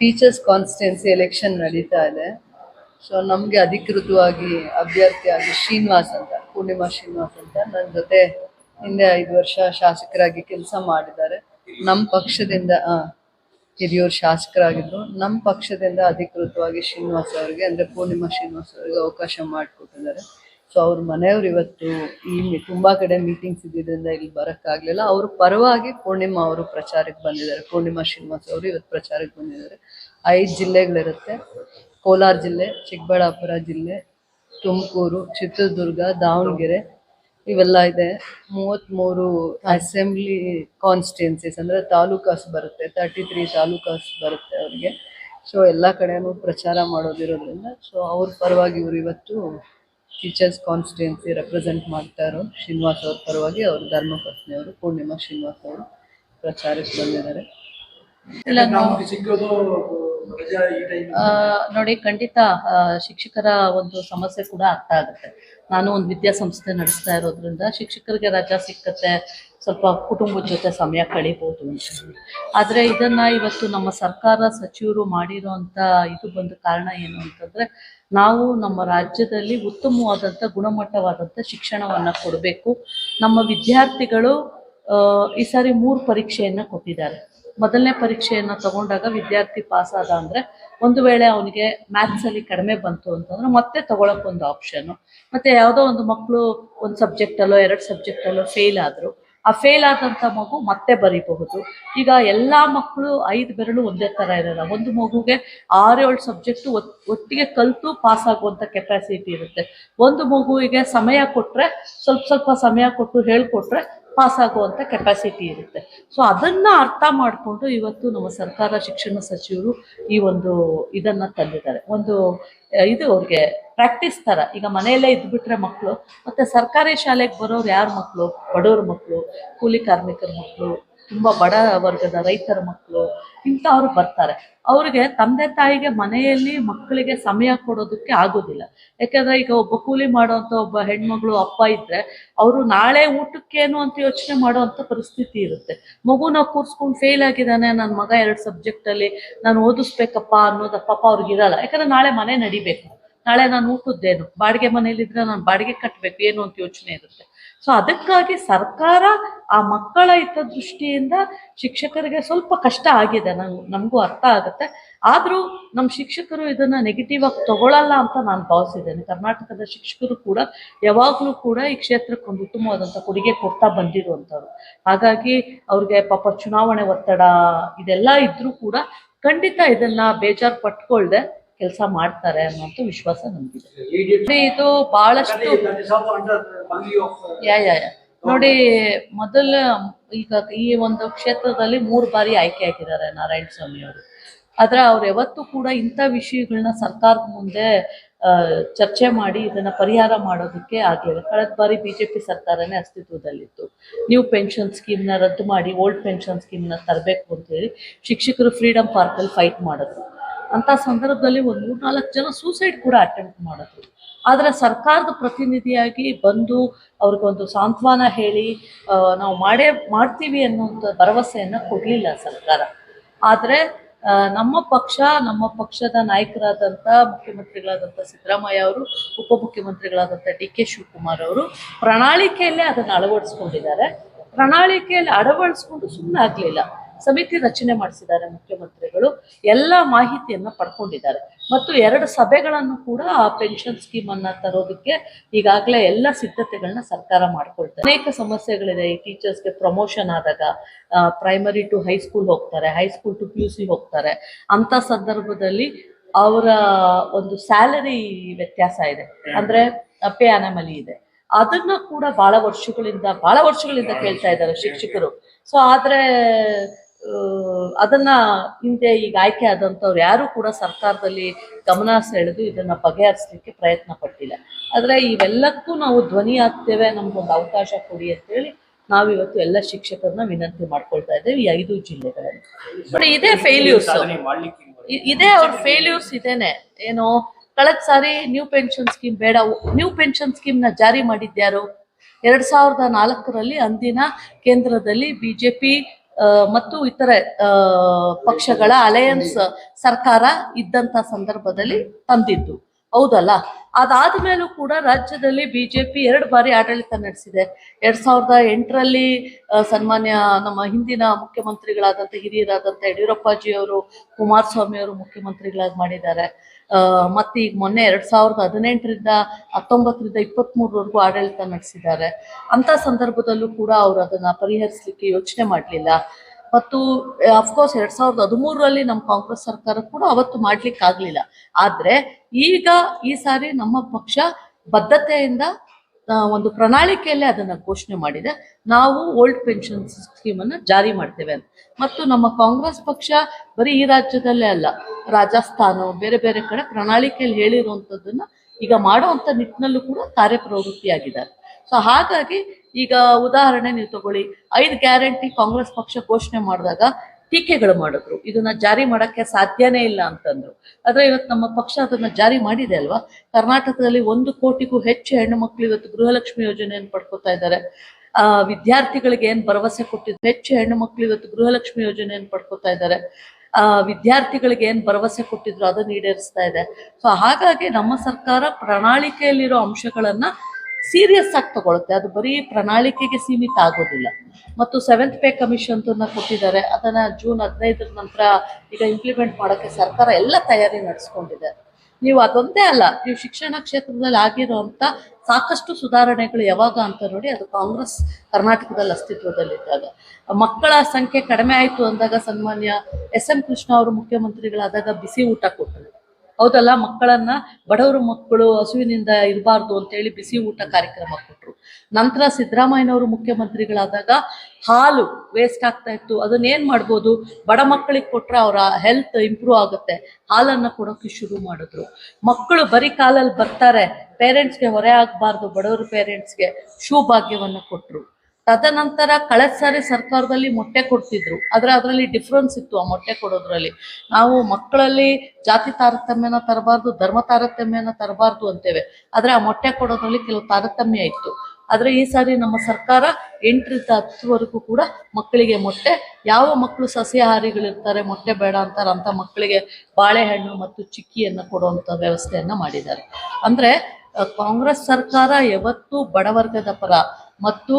Teachers constituency election ನಡೀತಾ ಇದೆ. So ನಮಗೆ ಅಧಿಕೃತವಾಗಿ ಅಭ್ಯರ್ಥಿಯಾಗಿ ಶ್ರೀನಿವಾಸ್ ಅಂತ, ಪೂರ್ಣಿಮಾ ಶ್ರೀನಿವಾಸ್ ಅಂತ ನನ್ನ ಜೊತೆ ಹಿಂದೆ ಐದು ವರ್ಷ ಶಾಸಕರಾಗಿ ಕೆಲಸ ಮಾಡಿದ್ದಾರೆ. ನಮ್ಮ ಪಕ್ಷದಿಂದ ಹಿರಿಯೂರು ಶಾಸಕರಾಗಿದ್ದರು ನಮ್ಮ ಪಕ್ಷದಿಂದ ಅಧಿಕೃತವಾಗಿ ಶ್ರೀನಿವಾಸ್ ಅವರಿಗೆ, ಅಂದರೆ ಪೂರ್ಣಿಮಾ ಶ್ರೀನಿವಾಸ್ ಅವರಿಗೆ ಅವಕಾಶ ಮಾಡಿಕೊಟ್ಟಿದ್ದಾರೆ. ಸೊ ಅವ್ರ ಮನೆಯವ್ರು ಇವತ್ತು ಈ ತುಂಬಾ ಕಡೆ ಮೀಟಿಂಗ್ಸ್ ಇದ್ದಿದ್ದರಿಂದ ಇಲ್ಲಿ ಬರೋಕ್ಕಾಗಲಿಲ್ಲ ಅವ್ರ ಪರವಾಗಿ ಪೂರ್ಣಿಮಾ ಅವರು ಪ್ರಚಾರಕ್ಕೆ ಬಂದಿದ್ದಾರೆ. ಪೂರ್ಣಿಮಾ ಶ್ರೀನಿವಾಸ್ ಅವರು ಇವತ್ತು ಪ್ರಚಾರಕ್ಕೆ ಬಂದಿದ್ದಾರೆ. ಐದು ಜಿಲ್ಲೆಗಳಿರುತ್ತೆ. ಕೋಲಾರ ಜಿಲ್ಲೆ, ಚಿಕ್ಕಬಳ್ಳಾಪುರ ಜಿಲ್ಲೆ, ತುಮಕೂರು, ಚಿತ್ರದುರ್ಗ, ದಾವಣಗೆರೆ ಇವೆಲ್ಲ ಇದೆ. ಮೂವತ್ತ್ಮೂರು ಅಸೆಂಬ್ಲಿ ಕಾನ್ಸ್ಟಿಟ್ಯೂನ್ಸೀಸ್ ಅಂದರೆ ತಾಲೂಕಾಸ್ ಬರುತ್ತೆ. ತರ್ಟಿ ತ್ರೀ ತಾಲೂಕಾಸ್ ಬರುತ್ತೆ ಅವರಿಗೆ. ಸೊ ಎಲ್ಲ ಕಡೆನೂ ಪ್ರಚಾರ ಮಾಡೋದಿರೋದ್ರಿಂದ ಸೊ ಅವ್ರ ಪರವಾಗಿ ಇವರು ಇವತ್ತು ಟೀಚರ್ಸ್ ಕಾನ್ಸ್ಟಿಟ್ಯೂನ್ಸಿ ರೆಪ್ರೆಸೆಂಟ್ ಮಾಡ್ತಾ ಇರೋ ಶ್ರೀನಿವಾಸ್ ಅವ್ರ ಪರವಾಗಿ ಅವ್ರ ಧರ್ಮಪತ್ನಿಯವರು ಪೂರ್ಣಿಮಾ ಶ್ರೀನಿವಾಸ್ ಅವರು ಪ್ರಚಾರಕ್ಕೆ ಬಂದಿದ್ದಾರೆ. ಇಲ್ಲ ನೋಡಿ ಖಂಡಿತ ಶಿಕ್ಷಕರ ಒಂದು ಸಮಸ್ಯೆ ಕೂಡ ಅರ್ಥ ಆಗುತ್ತೆ. ನಾನು ಒಂದು ವಿದ್ಯಾಸಂಸ್ಥೆ ನಡೆಸ್ತಾ ಇರೋದ್ರಿಂದ ಶಿಕ್ಷಕರಿಗೆ ರಜಾ ಸಿಕ್ಕತ್ತೆ ಸ್ವಲ್ಪ ಕುಟುಂಬದ ಜೊತೆ ಸಮಯ ಕಳಿಬೋದು ಅಂತ. ಆದರೆ ಇದನ್ನು ಇವತ್ತು ನಮ್ಮ ಸರ್ಕಾರ ಸಚಿವರು ಮಾಡಿರೋಂಥ ಇದು ಬಂದ ಕಾರಣ ಏನು ಅಂತಂದ್ರೆ ನಾವು ನಮ್ಮ ರಾಜ್ಯದಲ್ಲಿ ಉತ್ತಮವಾದಂಥ ಗುಣಮಟ್ಟವಾದಂಥ ಶಿಕ್ಷಣವನ್ನು ಕೊಡಬೇಕು. ನಮ್ಮ ವಿದ್ಯಾರ್ಥಿಗಳು ಈ ಸಾರಿ ಮೂರು ಪರೀಕ್ಷೆಯನ್ನು ಕೊಟ್ಟಿದ್ದಾರೆ. ಮೊದಲನೇ ಪರೀಕ್ಷೆಯನ್ನು ತಗೊಂಡಾಗ ವಿದ್ಯಾರ್ಥಿ ಪಾಸ್ ಆದ ಅಂದ್ರೆ ಒಂದು ವೇಳೆ ಅವನಿಗೆ ಮ್ಯಾಥ್ಸಲ್ಲಿ ಕಡಿಮೆ ಬಂತು ಅಂತಂದ್ರೆ ಮತ್ತೆ ತಗೊಳಕ್ಕೊಂದು ಒಂದು ಆಪ್ಷನ್ ಮತ್ತೆ ಯಾವುದೋ ಒಂದು ಮಕ್ಕಳು ಒಂದು ಸಬ್ಜೆಕ್ಟಲ್ಲೋ ಎರಡು ಸಬ್ಜೆಕ್ಟಲ್ಲೋ ಫೇಲ್ ಆದ್ರು ಆ ಫೇಲ್ ಆದಂಥ ಮಗು ಮತ್ತೆ ಬರೀಬಹುದು. ಈಗ ಎಲ್ಲ ಮಕ್ಕಳು ಐದು ಬೆರಳು ಒಂದೇ ಥರ ಇರಲ್ಲ. ಒಂದು ಮಗುಗೆ ಆರೇಳು ಸಬ್ಜೆಕ್ಟ್ ಒಟ್ಟಿಗೆ ಕಲಿತು ಪಾಸ್ ಆಗುವಂಥ ಕೆಪಾಸಿಟಿ ಇರುತ್ತೆ. ಒಂದು ಮಗುವಿಗೆ ಸಮಯ ಕೊಟ್ಟರೆ ಸ್ವಲ್ಪ ಸ್ವಲ್ಪ ಸಮಯ ಕೊಟ್ಟು ಹೇಳ್ಕೊಟ್ರೆ ಪಾಸ್ ಆಗುವಂತ ಕೆಪಾಸಿಟಿ ಇರುತ್ತೆ. ಸೊ ಅದನ್ನ ಅರ್ಥ ಮಾಡಿಕೊಂಡು ಇವತ್ತು ನಮ್ಮ ಸರ್ಕಾರ ಶಿಕ್ಷಣ ಸಚಿವರು ಈ ಒಂದು ಇದನ್ನ ತಂದಿದ್ದಾರೆ. ಒಂದು ಇದು ಅವ್ರಿಗೆ ಪ್ರಾಕ್ಟೀಸ್ ತರ. ಈಗ ಮನೆಯಲ್ಲೇ ಇದ್ಬಿಟ್ರೆ ಮಕ್ಕಳು ಮತ್ತೆ ಸರ್ಕಾರಿ ಶಾಲೆಗೆ ಬರೋರು ಯಾರ ಮಕ್ಕಳು ಬಡವ್ರ ಮಕ್ಕಳು ಕೂಲಿ ಕಾರ್ಮಿಕರ ಮಕ್ಕಳು ತುಂಬಾ ಬಡ ವರ್ಗದ ರೈತರ ಮಕ್ಕಳು ಇಂಥವ್ರು ಬರ್ತಾರೆ. ಅವ್ರಿಗೆ ತಂದೆ ತಾಯಿಗೆ ಮನೆಯಲ್ಲಿ ಮಕ್ಕಳಿಗೆ ಸಮಯ ಕೊಡೋದಕ್ಕೆ ಆಗೋದಿಲ್ಲ. ಯಾಕಂದ್ರೆ ಈಗ ಒಬ್ಬ ಕೂಲಿ ಮಾಡೋವಂಥ ಒಬ್ಬ ಹೆಣ್ಮಗಳು, ಅಪ್ಪ ಇದ್ರೆ ಅವರು ನಾಳೆ ಊಟಕ್ಕೇನು ಅಂತ ಯೋಚನೆ ಮಾಡೋವಂಥ ಪರಿಸ್ಥಿತಿ ಇರುತ್ತೆ. ಮಗುನ ಕೂರ್ಸ್ಕೊಂಡು ಫೇಲ್ ಆಗಿದ್ದಾನೆ ನನ್ನ ಮಗ ಎರಡು ಸಬ್ಜೆಕ್ಟಲ್ಲಿ ನಾನು ಓದಿಸ್ಬೇಕಪ್ಪ ಅನ್ನೋದು ಪಾಪ ಅವ್ರಿಗೆ ಇರಲ್ಲ. ಯಾಕಂದ್ರೆ ನಾಳೆ ಮನೆ ನಡಿಬೇಕು. ನಾಳೆ ನಾನು ಊಟದ್ದೇನು? ಬಾಡಿಗೆ ಮನೇಲಿದ್ರೆ ನಾನು ಬಾಡಿಗೆ ಕಟ್ಟಬೇಕು ಏನು ಅಂತ ಯೋಚನೆ ಇರುತ್ತೆ. ಸೊ ಅದಕ್ಕಾಗಿ ಸರ್ಕಾರ ಆ ಮಕ್ಕಳ ಹಿತದೃಷ್ಟಿಯಿಂದ ಶಿಕ್ಷಕರಿಗೆ ಸ್ವಲ್ಪ ಕಷ್ಟ ಆಗಿದೆ. ನಂಗೆ ನಮಗೂ ಅರ್ಥ ಆಗುತ್ತೆ. ಆದರೂ ನಮ್ಮ ಶಿಕ್ಷಕರು ಇದನ್ನ ನೆಗೆಟಿವ್ ಆಗಿ ತಗೊಳ್ಳಲ್ಲ ಅಂತ ನಾನು ಭಾವಿಸಿದ್ದೇನೆ. ಕರ್ನಾಟಕದ ಶಿಕ್ಷಕರು ಕೂಡ ಯಾವಾಗಲೂ ಕೂಡ ಈ ಕ್ಷೇತ್ರಕ್ಕೆ ಒಂದು ಉತ್ತಮವಾದಂಥ ಕೊಡುಗೆ ಕೊಡ್ತಾ ಬಂದಿರುವಂಥವ್ರು. ಹಾಗಾಗಿ ಅವ್ರಿಗೆ ಪಾಪ ಚುನಾವಣೆ ಒತ್ತಡ ಇದೆಲ್ಲ ಇದ್ರೂ ಕೂಡ ಖಂಡಿತ ಇದನ್ನ ಬೇಜಾರು ಪಟ್ಕೊಳ್ದೆ. ಕೆಲಸ ಮಾಡ್ತಾರೆ ಅನ್ನೋದು ವಿಶ್ವಾಸ ನಮಗಿದೆ. ಇದು ಬಹಳಷ್ಟು ಯಾ ಯಾ ಯಾ. ನೋಡಿ ಮೊದಲ ಈಗ ಈ ಒಂದು ಕ್ಷೇತ್ರದಲ್ಲಿ ಮೂರು ಬಾರಿ ಆಯ್ಕೆ ಆಗಿದ್ದಾರೆ ನಾರಾಯಣ ಸ್ವಾಮಿ ಅವರು. ಆದ್ರೆ ಅವ್ರು ಯಾವತ್ತೂ ಕೂಡ ಇಂಥ ವಿಷಯಗಳನ್ನ ಸರ್ಕಾರದ ಮುಂದೆ ಚರ್ಚೆ ಮಾಡಿ ಇದನ್ನ ಪರಿಹಾರ ಮಾಡೋದಕ್ಕೆ ಆಗಲಿಲ್ಲ. ಕಳೆದ ಬಾರಿ ಬಿಜೆಪಿ ಸರ್ಕಾರನೇ ಅಸ್ತಿತ್ವದಲ್ಲಿತ್ತು. ನ್ಯೂ ಪೆನ್ಷನ್ ಸ್ಕೀಮ್ನ ರದ್ದು ಮಾಡಿ ಓಲ್ಡ್ ಪೆನ್ಷನ್ ಸ್ಕೀಮ್ನ ತರಬೇಕು ಅಂತ ಹೇಳಿ ಶಿಕ್ಷಕರು ಫ್ರೀಡಮ್ ಪಾರ್ಕಲ್ಲಿ ಫೈಟ್ ಮಾಡಿದ್ರು. ಅಂತ ಸಂದರ್ಭದಲ್ಲಿ ಒಂದು ಮೂರ್ನಾಲ್ಕು ಜನ ಸೂಸೈಡ್ ಕೂಡ ಅಟೆಂಪ್ಟ್ ಮಾಡೋದು ಆದರೆ ಸರ್ಕಾರದ ಪ್ರತಿನಿಧಿಯಾಗಿ ಬಂದು ಅವ್ರಿಗೊಂದು ಸಾಂತ್ವನ ಹೇಳಿ ನಾವು ಮಾಡೇ, ಮಾಡ್ತೀವಿ ಅನ್ನುವಂಥ ಭರವಸೆಯನ್ನು ಕೊಡಲಿಲ್ಲ ಸರ್ಕಾರ. ಆದರೆ ನಮ್ಮ ಪಕ್ಷ, ನಮ್ಮ ಪಕ್ಷದ ನಾಯಕರಾದಂಥ ಮುಖ್ಯಮಂತ್ರಿಗಳಾದಂಥ ಸಿದ್ದರಾಮಯ್ಯ ಅವರು ಉಪಮುಖ್ಯಮಂತ್ರಿಗಳಾದಂಥ ಡಿ ಕೆ ಶಿವಕುಮಾರ್ ಅವರು ಪ್ರಣಾಳಿಕೆಯಲ್ಲೇ ಅದನ್ನು ಅಳವಡಿಸ್ಕೊಂಡಿದ್ದಾರೆ. ಪ್ರಣಾಳಿಕೆಯಲ್ಲಿ ಅಳವಡಿಸ್ಕೊಂಡು ಸುಮ್ಮನೆ ಆಗಲಿಲ್ಲ ಸಮಿತಿ ರಚನೆ ಮಾಡಿಸಿದ್ದಾರೆ ಮುಖ್ಯಮಂತ್ರಿಗಳು. ಎಲ್ಲ ಮಾಹಿತಿಯನ್ನು ಪಡ್ಕೊಂಡಿದ್ದಾರೆ. ಮತ್ತು ಎರಡು ಸಭೆಗಳನ್ನು ಕೂಡ ಆ ಪೆನ್ಷನ್ ಸ್ಕೀಮ್ ಅನ್ನ ತರೋದಕ್ಕೆ ಈಗಾಗಲೇ ಎಲ್ಲ ಸಿದ್ಧತೆಗಳನ್ನ ಸರ್ಕಾರ ಮಾಡ್ಕೊಳ್ತಾರೆ ಅನೇಕ ಸಮಸ್ಯೆಗಳಿದೆ. ಈ ಟೀಚರ್ಸ್ಗೆ ಪ್ರಮೋಷನ್ ಆದಾಗ ಪ್ರೈಮರಿ ಟು ಹೈಸ್ಕೂಲ್ ಹೋಗ್ತಾರೆ high school to P U C ಹೋಗ್ತಾರೆ. ಅಂತ ಸಂದರ್ಭದಲ್ಲಿ ಅವರ ಒಂದು ಸ್ಯಾಲರಿ ವ್ಯತ್ಯಾಸ ಇದೆ. ಅಂದ್ರೆ ಪೇ ಅನಮಲಿ ಇದೆ. ಅದನ್ನ ಕೂಡ ಬಹಳ ವರ್ಷಗಳಿಂದ ಬಹಳ ವರ್ಷಗಳಿಂದ ಕೇಳ್ತಾ ಇದ್ದಾರೆ ಶಿಕ್ಷಕರು. ಸೊ ಆದ್ರೆ ಅದನ್ನ ಹಿಂದೆ ಈಗ ಆಯ್ಕೆ ಆದಂಥವ್ರು ಯಾರು ಕೂಡ ಸರ್ಕಾರದಲ್ಲಿ ಗಮನ ಸೆಳೆದು ಇದನ್ನ ಬಗೆಹರಿಸಲಿಕ್ಕೆ ಪ್ರಯತ್ನ ಪಟ್ಟಿಲ್ಲ. ಆದರೆ ಇವೆಲ್ಲಕ್ಕೂ ನಾವು ಧ್ವನಿ ಆಗ್ತೇವೆ ನಮ್ಗೊಂದು ಅವಕಾಶ ಕೊಡಿ ಅಂತೇಳಿ ನಾವಿವತ್ತು ಎಲ್ಲ ಶಿಕ್ಷಕರನ್ನ ವಿನಂತಿ ಮಾಡ್ಕೊಳ್ತಾ ಇದ್ದೇವೆ ಈ ಐದು ಜಿಲ್ಲೆಗಳಲ್ಲಿ. ಬಟ್ ಇದೇ ಫೇಲ್ಯೂರ್ಸ್ ಇದೇ ಅವ್ರ ಫೇಲ್ಯೂರ್ಸ್ ಇದೇನೆ. ಏನು ಕಳೆದ ಸಾರಿ ನ್ಯೂ ಪೆನ್ಷನ್ ಸ್ಕೀಮ್ ಬೇಡ. ನ್ಯೂ ಪೆನ್ಷನ್ ಸ್ಕೀಮ್ನ ಜಾರಿ ಮಾಡಿದ್ಯಾರು ಎರಡ್ ಸಾವಿರದ ನಾಲ್ಕರಲ್ಲಿ ಅಂದಿನ ಕೇಂದ್ರದಲ್ಲಿ ಬಿಜೆಪಿ ಮತ್ತು ಇತರೆ ಪಕ್ಷಗಳ ಅಲಯನ್ಸ್ ಸರ್ಕಾರ ಇದ್ದಂತ ಸಂದರ್ಭದಲ್ಲಿ ತಂದಿದ್ದು. ಹೌದಲ್ಲ? ಅದಾದ ಮೇಲೂ ಕೂಡ ರಾಜ್ಯದಲ್ಲಿ ಬಿಜೆಪಿ ಎರಡು ಬಾರಿ ಆಡಳಿತ ನಡೆಸಿದೆ. ಎರಡ್ ಸಾವಿರದ ಎಂಟರಲ್ಲಿ ಸನ್ಮಾನ್ಯ ನಮ್ಮ ಹಿಂದಿನ ಮುಖ್ಯಮಂತ್ರಿಗಳಾದಂಥ ಹಿರಿಯರಾದಂತ ಯಡಿಯೂರಪ್ಪಾಜಿ ಅವರು ಕುಮಾರಸ್ವಾಮಿ ಅವರು ಮುಖ್ಯಮಂತ್ರಿಗಳಾಗಿ ಮಾಡಿದ್ದಾರೆ. ಮತ್ತೆ ಈಗ ಮೊನ್ನೆ ಎರಡ್ ಸಾವಿರದ ಹದಿನೆಂಟರಿಂದ ಹತ್ತೊಂಬತ್ತರಿಂದ ಇಪ್ಪತ್ತ್ಮೂರವರೆಗೂ ಆಡಳಿತ ನಡೆಸಿದ್ದಾರೆ. ಅಂತ ಸಂದರ್ಭದಲ್ಲೂ ಕೂಡ ಅವರು ಅದನ್ನ ಪರಿಹರಿಸಲಿಕ್ಕೆ ಯೋಚನೆ ಮಾಡಲಿಲ್ಲ. ಮತ್ತು ಅಫ್ಕೋರ್ಸ್ ಎರಡ್ ಸಾವಿರದ ಹದಿಮೂರರಲ್ಲಿ ನಮ್ಮ ಕಾಂಗ್ರೆಸ್ ಸರ್ಕಾರ ಕೂಡ ಅವತ್ತು ಮಾಡ್ಲಿಕ್ಕೆ ಆಗ್ಲಿಲ್ಲ ಆದ್ರೆ, ಈಗ ಈ ಸಾರಿ ನಮ್ಮ ಪಕ್ಷ ಬದ್ಧತೆಯಿಂದ ಒಂದು ಪ್ರಣಾಳಿಕೆಯಲ್ಲಿ ಅದನ್ನ ಘೋಷಣೆ ಮಾಡಿದೆ. ನಾವು ಓಲ್ಡ್ ಪೆನ್ಷನ್ ಸ್ಕೀಮ್ ಅನ್ನ ಜಾರಿ ಮಾಡ್ತೇವೆ ಅಂತ. ಮತ್ತು ನಮ್ಮ ಕಾಂಗ್ರೆಸ್ ಪಕ್ಷ ಬರೀ ಈ ರಾಜ್ಯದಲ್ಲೇ ಅಲ್ಲ, ರಾಜಸ್ಥಾನ, ಬೇರೆ ಬೇರೆ ಕಡೆ ಪ್ರಣಾಳಿಕೆಯಲ್ಲಿ ಹೇಳಿರುವಂಥದ್ದನ್ನ ಈಗ ಮಾಡುವಂತ ನಿಟ್ಟಿನಲ್ಲೂ ಕೂಡ ಕಾರ್ಯಪ್ರವೃತ್ತಿಯಾಗಿದ್ದಾರೆ. ಸೊ ಹಾಗಾಗಿ ಈಗ ಉದಾಹರಣೆ ನೀವು ತಗೊಳ್ಳಿ. ಐದು ಗ್ಯಾರಂಟಿ ಕಾಂಗ್ರೆಸ್ ಪಕ್ಷ ಘೋಷಣೆ ಮಾಡಿದಾಗ ಟೀಕೆಗಳು ಮಾಡಿದ್ರು. ಇದನ್ನ ಜಾರಿ ಮಾಡಕ್ಕೆ ಸಾಧ್ಯನೇ ಇಲ್ಲ ಅಂತಂದ್ರು. ಆದರೆ ಇವತ್ತು ನಮ್ಮ ಪಕ್ಷ ಅದನ್ನ ಜಾರಿ ಮಾಡಿದೆ ಅಲ್ವಾ? ಕರ್ನಾಟಕದಲ್ಲಿ ಒಂದು ಕೋಟಿಗೂ ಹೆಚ್ಚು ಹೆಣ್ಣು ಮಕ್ಕಳು ಇವತ್ತು ಗೃಹಲಕ್ಷ್ಮಿ ಯೋಜನೆಯನ್ನು ಪಡ್ಕೊತಾ ಇದ್ದಾರೆ. ಆ, ವಿದ್ಯಾರ್ಥಿಗಳಿಗೆ ಏನ್ ಭರವಸೆ ಕೊಟ್ಟಿದ್ರು? ಹೆಚ್ಚು ಹೆಣ್ಣು ಮಕ್ಕಳು ಇವತ್ತು ಗೃಹಲಕ್ಷ್ಮಿ ಯೋಜನೆಯನ್ನು ಪಡ್ಕೊತಾ ಇದ್ದಾರೆ. ಆ, ವಿದ್ಯಾರ್ಥಿಗಳಿಗೆ ಏನ್ ಭರವಸೆ ಕೊಟ್ಟಿದ್ರು? ಅದನ್ನ ಈಡೇರಿಸ್ತಾ ಇದೆ. ಸೊ ಹಾಗಾಗಿ ನಮ್ಮ ಸರ್ಕಾರ ಪ್ರಣಾಳಿಕೆಯಲ್ಲಿರೋ ಅಂಶಗಳನ್ನ ಸೀರಿಯಸ್ ಆಗಿ ತಗೊಳುತ್ತೆ. ಅದು ಬರೀ ಪ್ರಣಾಳಿಕೆಗೆ ಸೀಮಿತ ಆಗೋದಿಲ್ಲ. ಮತ್ತು ಸೆವೆಂತ್ ಪೇ ಕಮಿಷನ್ ಕೊಟ್ಟಿದ್ದಾರೆ. ಅದನ್ನ ಜೂನ್ ಹದಿನೈದರ ನಂತರ ಈಗ ಇಂಪ್ಲಿಮೆಂಟ್ ಮಾಡೋಕ್ಕೆ ಸರ್ಕಾರ ಎಲ್ಲ ತಯಾರಿ ನಡೆಸ್ಕೊಂಡಿದೆ. ನೀವು ಅದೊಂದೇ ಅಲ್ಲ, ನೀವು ಶಿಕ್ಷಣ ಕ್ಷೇತ್ರದಲ್ಲಿ ಆಗಿರುವಂತ ಸಾಕಷ್ಟು ಸುಧಾರಣೆಗಳು ಯಾವಾಗ ಅಂತ ನೋಡಿ ಅದು ಕಾಂಗ್ರೆಸ್ ಕರ್ನಾಟಕದಲ್ಲಿ ಅಸ್ತಿತ್ವದಲ್ಲಿದ್ದಾಗ ಮಕ್ಕಳ ಸಂಖ್ಯೆ ಕಡಿಮೆ ಆಯಿತು ಅಂದಾಗ ಸನ್ಮಾನ್ಯ ಎಸ್ ಎಂ ಕೃಷ್ಣ ಅವರು ಮುಖ್ಯಮಂತ್ರಿಗಳಾದಾಗ ಬಿಸಿ ಊಟ ಕೊಟ್ಟರು. ಹೌದಲ್ಲ, ಮಕ್ಕಳನ್ನ ಬಡವರು ಮಕ್ಕಳು ಹಸುವಿನಿಂದ ಇರಬಾರ್ದು ಅಂತೇಳಿ ಬಿಸಿ ಊಟ ಕಾರ್ಯಕ್ರಮ ಕೊಟ್ಟರು ನಂತರ ಸಿದ್ದರಾಮಯ್ಯನವರು ಮುಖ್ಯಮಂತ್ರಿಗಳಾದಾಗ ಹಾಲು ವೇಸ್ಟ್ ಆಗ್ತಾ ಇತ್ತು. ಅದನ್ನ ಏನ್ ಮಾಡ್ಬೋದು? ಬಡ ಮಕ್ಕಳಿಗೆ ಕೊಟ್ರೆ ಅವರ ಹೆಲ್ತ್ ಇಂಪ್ರೂವ್ ಆಗುತ್ತೆ. ಹಾಲನ್ನ ಕೊಡೋಕೆ ಶುರು ಮಾಡಿದ್ರು. ಮಕ್ಕಳು ಬರೀ ಕಾಲಲ್ಲಿ ಬರ್ತಾರೆ. ಪೇರೆಂಟ್ಸ್ಗೆ ಹೊರೆ ಆಗಬಾರ್ದು. ಬಡವರ ಪೇರೆಂಟ್ಸ್ಗೆ ಶೂ ಭಾಗ್ಯವನ್ನ ಕೊಟ್ರು. ತದನಂತರ ಕಳೆದ ಸಾರಿ ಸರ್ಕಾರದಲ್ಲಿ ಮೊಟ್ಟೆ ಕೊಡ್ತಿದ್ರು. ಆದ್ರೆ ಅದರಲ್ಲಿ ಡಿಫ್ರೆನ್ಸ್ ಇತ್ತು ಆ ಮೊಟ್ಟೆ ಕೊಡೋದ್ರಲ್ಲಿ. ನಾವು ಮಕ್ಕಳಲ್ಲಿ ಜಾತಿ ತಾರತಮ್ಯನ ತರಬಾರ್ದು, ಧರ್ಮ ತಾರತಮ್ಯನ ತರಬಾರ್ದು ಅಂತೇವೆ. ಆದ್ರೆ ಆ ಮೊಟ್ಟೆ ಕೊಡೋದ್ರಲ್ಲಿ ಕೆಲವು ತಾರತಮ್ಯ ಇತ್ತು. ಆದ್ರೆ ಈ ಸಾರಿ ನಮ್ಮ ಸರ್ಕಾರ ಎಂಟರಿಂದ ಹತ್ತುವರೆಗೂ ಕೂಡ ಮಕ್ಕಳಿಗೆ ಮೊಟ್ಟೆ, ಯಾವ ಮಕ್ಕಳು ಸಸ್ಯಾಹಾರಿಗಳಿರ್ತಾರೆ, ಮೊಟ್ಟೆ ಬೇಡ ಅಂತಾರೆ ಅಂತ ಮಕ್ಕಳಿಗೆ ಬಾಳೆಹಣ್ಣು ಮತ್ತು ಚಿಕ್ಕಿಯನ್ನು ಕೊಡುವಂತ ವ್ಯವಸ್ಥೆಯನ್ನ ಮಾಡಿದ್ದಾರೆ. ಅಂದ್ರೆ ಕಾಂಗ್ರೆಸ್ ಸರ್ಕಾರ ಯಾವತ್ತೂ ಬಡವರ್ಗದ ಪರ ಮತ್ತು